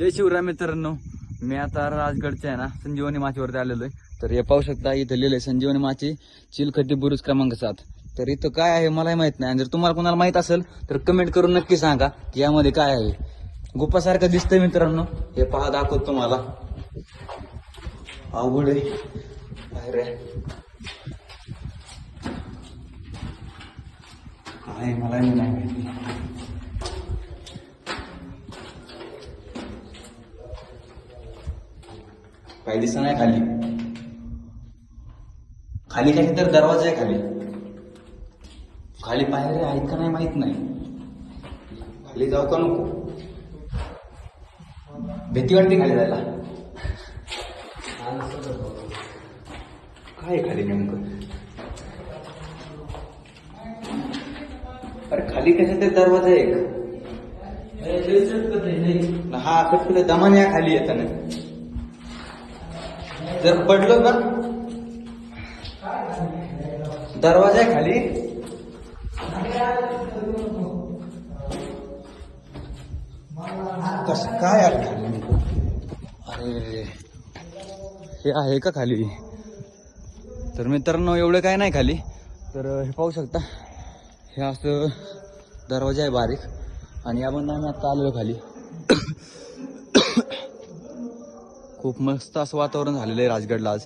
जय शिवराय मित्रांनो. मी आता राजगडच्या आहे ना संजीवनी माचीवरती आलेलो आहे. तर हे पाहू शकता इथं लिहिलंय संजीवनी माची चिलखड्डी बुरुज क्रमांक सात. तर इथं काय आहे मलाही माहीत नाही. आणि जर तुम्हाला कोणाला माहीत असेल तर कमेंट करून नक्की सांगा की यामध्ये काय आहे. गुप्पासारखं दिसतंय मित्रांनो. हे पहा दाखवतो तुम्हाला. अवघड आहे मलाही नाही माहिती. काही दिसत नाही खाली. खाली काही तर दरवाजा आहे खाली. खाली पायऱ्या आहेत का नाही माहीत नाही. खाली जाऊ का नको? भीती वाटते खाली जायला. काय खाली नेमकं? अरे खाली कशा तरी दरवाजा आहे एक. हा कटकट दमान या खाली येताना. जर पडलो ना दरवाजा आहे खाली. कस काय खाली अरे हे आहे का खाली? तर मित्रांनो एवढं काय नाही खाली. तर हे पाहू शकता. हे असं दरवाजा आहे बारीक. आणि यामधून आम्ही आता आलेलो खाली. खूप मस्त असं वातावरण झालेलं आहे राजगडला आज.